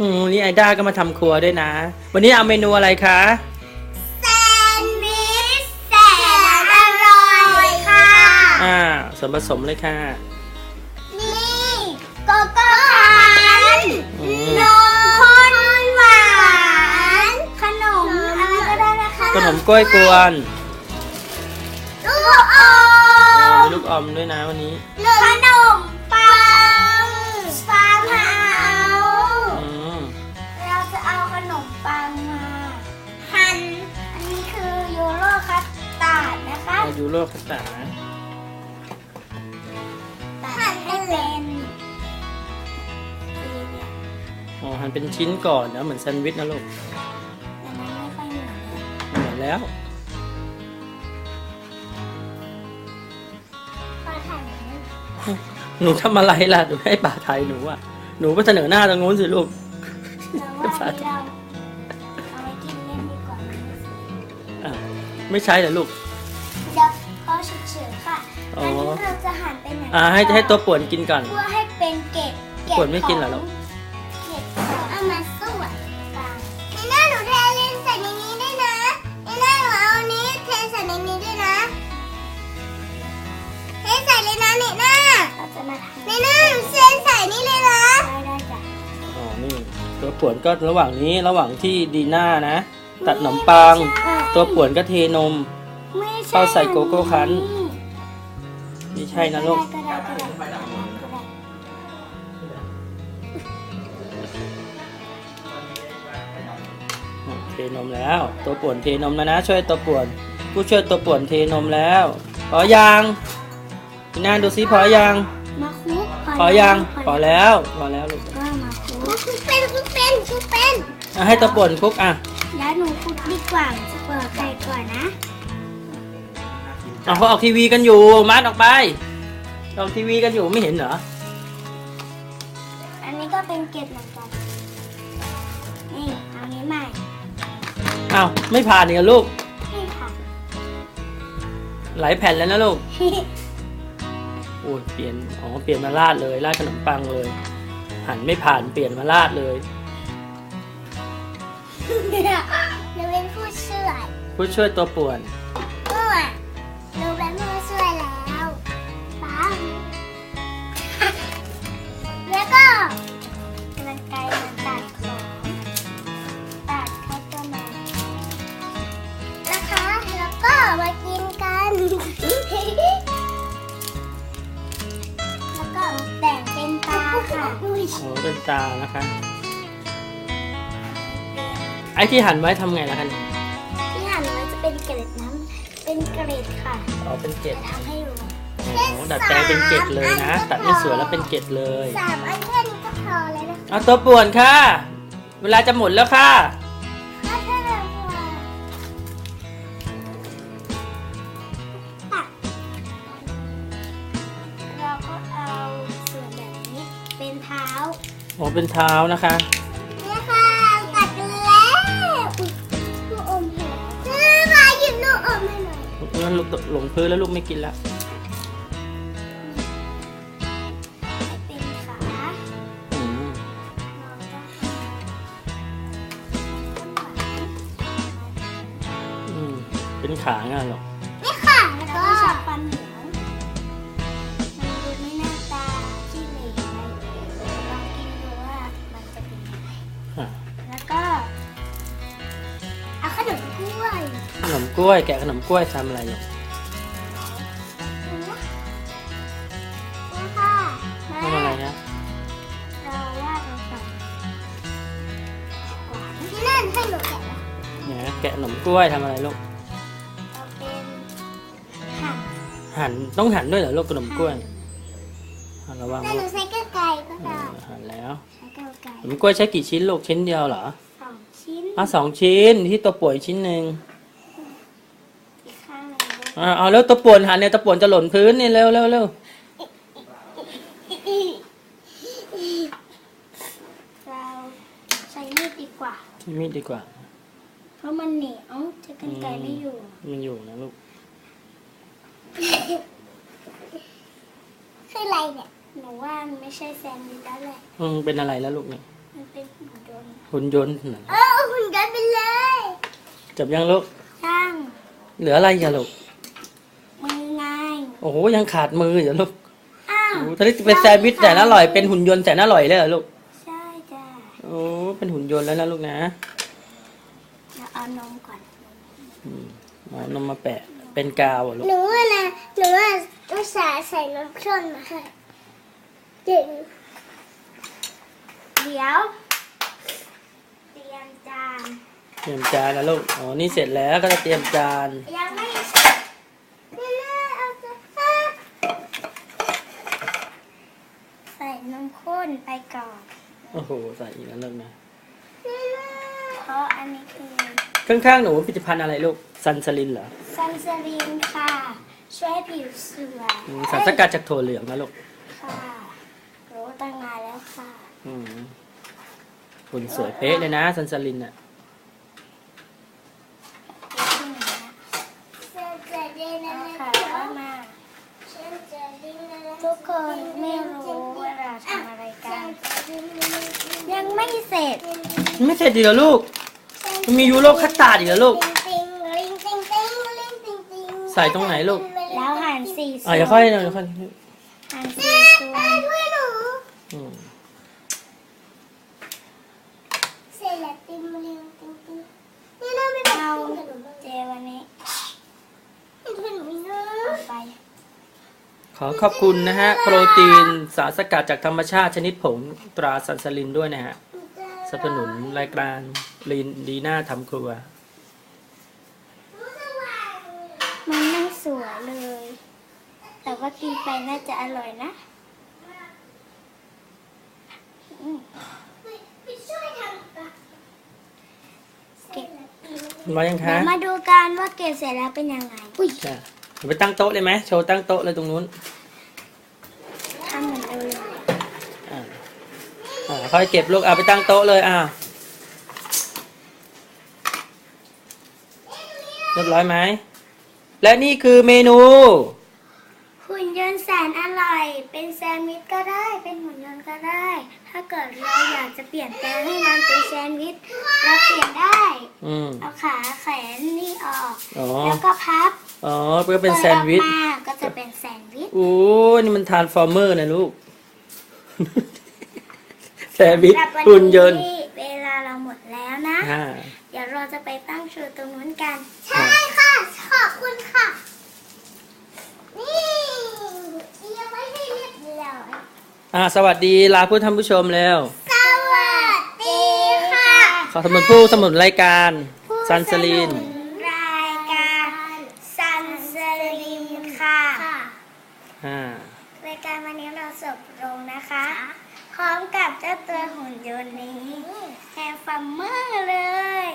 อืมวันนี้ไอด้าก็มาทำครัวด้วยนะ วันนี้เอาเมนูอะไรคะแซนด์วิชแสนอร่อยค่ะ อ่าส่วนผสมเลยค่ะ นี่โกโก้คันอืม นมข้นหวาน ขนมอะไรก็ได้นะคะขนมกล้วยกวนลูกออ่ามมีลูกอมด้วยนะวันนี้ ขนม ยูโรคัสตาร์ดนะหั่นให้เป็นอ๋อหั่นเป็นชิ้นก่อนนะเหมือนแซนด์วิชนะลูกแต่มันไม่ค่อยเหมือนเลยเหมือนแล้วปลาไข่เหมือนหนูทำอะไรล่ะหนูให้ป่าไทยหนูอะหนูไปเสนอหน้าตรงนู้นสิลูก แต่ว่าที่เราเอาไว้กินเล่นดีกว่า อะไม่ใช่เหรอลูกเดี๋ยวพอเฉยๆค่ะอ๋อัอนนี้เราจะหั่นเป็นอย่างอ่าให้ให้ตัวป่วนกินก่อน เพื่อให้เป็นเกล็ดเกล็ดป่วนไม่กินเหรอลูก เกล็ดของเอามาสวดกันนี่น่าหนูเทเลนใส่ในนี้ด้วยนะนี่น่าหนูเอาอันนี้เทใส่ในนี้ด้วยนะเทใส่เลยนะนี่น่าเราจะมาทำนี่น่าหนูเทใส่นี่เลยนะได้ได้จ้ะอ๋อนี่ตัวป่วนก็ระหว่างนี้ระหว่างที่ดีน่านะ ตัดขนมปัง ตัวป่วนก็เทนม ไม่ช่เข้าใส่โกโก้คั้นไม่ใช่นะลูกก็ได้ก็ได้ก็ได้ก็ได้เทนมแล้ว ตัวป่วนเทนมแล้วนะ ช่วยตัวป่วน ผู้ช่วยตัวป่วนเทนมแล้ว พอยังดีน่าดูซิพอยังมาคุกพอยังพอแล้วพอแล้วลูกก็มาคุกคุกเป็นคุกเป็นคุกเป็นอะให้ตัวป่วนคลุกอะแล้วหนูคุกดีกว่าจะเปิดไก่ก่อนนะ เอาเขาออกทีวีกันอยู่มัดออกไปออกทีวีกันอยู่ไม่เห็นเหรออันนี้ก็เป็นเกล็ดเหมือนกัน นี่เอานี้ใหม่ อ้าวไม่ผ่านเนี่ยลูกให้ค่ะ หลายแผ่นแล้วนะลูกโอ้ยเปลี่ยนอ๋อเปลี่ยนมาราดเลยราดขนมปังเลย หันไม่ผ่านเปลี่ยนมาราดเลยหนูเป็นผู้ช่วยผู้ช่วยตัวป่วน ตานะคะ ไอ้ที่หั่นไว้ทำไงล่ะคะเนี่ยที่หั่นไว้จะเป็นเกล็ดน้ำเป็นเกล็ดค่ะอ๋อเป็นเกล็ดจะทำให้ดูโอ้โหดัดแปลงเป็นเกล็ดเลยนะ ตัดไม่สวยแล้วเป็นเกล็ดเลยสามอันแค่นี้ก็พอเลยนะเอาตัวป่วนค่ะ เวลาจะหมดแล้วค่ะ อ๋อเป็นเท้านะคะ เนี่ยค่ะตัดกันแล้วอุ๊ยลูกอมเหรอมาหยิบลูกอมให้หน่อยงั้นลูกหลงพื้นแล้วลูกไม่กินแล้วให้เป็นขาอืมเราก็ทำอืมเป็นขาง่ายหรอก นี่ค่ะแล้วก็ชอบฟันเหนียว ขนมกล้วย แกะขนมกล้วยทำอะไรหรอกนี่ค่ะมาทำอะไรนะเราวาดเราก่อนหวานที่นั่นให้หนูแกะนะเนี่ยแกะขนมกล้วยทำอะไรลูกเราเป็นหั่นหั่นต้องหั่นด้วยเหรอลูกขนมกล้วยหั่นระวังแต่หลูนูกใช้กระไก่ก็เอได้อหั่นแล้วใช้กระไก่ขนมกล้วยใช้กี่ชิ้นลูกชิ้นเดียวเหรอสองชิ้นอะสองชิ้นที่ตัวป่วยชิ้นหนึ่ง อีกข้างหนึ่งด้วย อะเอาแล้วตัวป่วนหั่นเนี่ยตัวป่วนจะหล่นพื้นนี่เร็วเร็วเร็วเราใช้มีดดีกว่าที่มีดดีกว่า เพราะมันเหนียวใช้กรรไกรไม่อยู่ มันอยู่นะลูกคืออะไรเนี่ยหนูว่ามันไม่ใช่แซนด์วิชแล้วแหละอืมเป็นอะไรแล้วลูกเนี่ยไม่มันเป็นหุ่นยนต์หุ่นยนต์น่ะเออหุ่นยนต์ไปเลยจับยังลูกช่างเหลืออะไรอย่าลูกมือไง โอ้โหยังขาดมืออย่าลูกอ้าวโอ้โหตอนนี้เป็นแซนด์วิชแต่น่าอร่อยเป็นหุ่นยนต์แต่น่าอร่อยเลยเหรอลูกใช่จ้ะโอ้เป็นหุ่นยนต์แล้วนะลูกนะเดี๋ยวเอานมก่อนอืมเอานมมาแปะเป็นกาวเหรอลูกหนูว่านะหนูว่าต้องใส่ใส่น้ำข้นมาให้เดี๋ยวเดี๋ยวเตรียมจานเตรียมจานนะลูกอ๋อนี่เสร็จแล้วก็จะเตรียมจานยังไม่เสร็จนี่นะเอาจะใส่นม ข้นไปก่อน โอ้โห ใส่อีกแล้วลูกนะนี่นะ เพราะอันนี้คือข้างๆหนูผลิตภัณฑ์อะไรลูก ซันสลินเหรอซันสลีนค่ะ ช่วยให้ผิวสวยอืมสารสกัดจากถั่วเหลืองนะลูกค่ะ รู้ตั้งนานแล้วค่ะ อืมหุ่นสวยเป๊ะเลยนะ ซันสลินอะค่ะว่ามาทุกคนไม่รู้ว่าเราทำอะไรกัน ยัง ไม่เสร็จไม่เสร็จดีเหรอลูกมันมียูโรคัสตาร์ดอีกเหรอลูก ใส่ตรงไหนลูก แล้วหั่นสี่ส่อะวนอย่าค่อยอย่าค่อยหั่นสี่ส่วนด้วยหนูอืมเสร็จแล้วติมลิงติมติมนี่น่าไม่เป็นเอาเจวันนี้เป็นขนมนะเอาไปขอขอบคุณนะฮะ โปรตีนสารสกัดจากธรรมชาติชนิดผงตราซันสลินด้วยนะฮะ สนับสนุนรายการลีนดีน่าทำครัว มันไม่สวยเลย แต่ว่ากินไปน่าจะอร่อยนะอืมไปช่วยทำปะเก็บมายังเดี๋คะยวมาดูกันว่าเก็บเสร็จแล้วเป็นยังไง อุ้ย จ้ะเอาไปตั้งโต๊ะเลยไหมโชว์ตั้งโต๊ะเลยตรงนู้น ทำเหมือนเดิมเลย อ่าอ่า ค่อยเก็บลูกเอาไปตั้งโต๊ะเลยอ่าเรียบร้อยไหม และนี่คือเมนู หุ่นยนต์แสนอร่อย เป็นแซนด์วิชก็ได้ เป็นหุ่นยนต์ก็ได้ ถ้าเกิดเราอยากจะเปลี่ยนแปลงให้มันเป็นแซนด์วิชเราเปลี่ยนได้ อืม เอาขาแขนนี่ออก อ๋อ แล้วก็พับอ๋อก็เป็นแซนด์วิช เปิดออกมาก็จะเป็นแซนด์วิช โอ้ นี่มันทานฟอร์เมอร์นะลูก แซนด์วิชสำหรับวัหุ่นยนต์เวลาเราหมดแล้วนะ อ่าเดี๋ยวเราจะไปตั้งโชว์ตรงนู้นกัน ใช่ค่ะ ขอบคุณค่ะ นี่เตรียมไว้ให้เรียบร้อยอ่าสวัสดีลาผู้ท่านผู้ชมแล้ว สวัสดีค่ะขอสมุนผู้สมุนรายการซันสลีนรายการซันสลินค่ะ อ่ารายการวันนี้เราจบลงนะคะพ ร้อมกับเจ้าตัวหุ่นยนต์นี้แฮมฟัมเมอร์เลย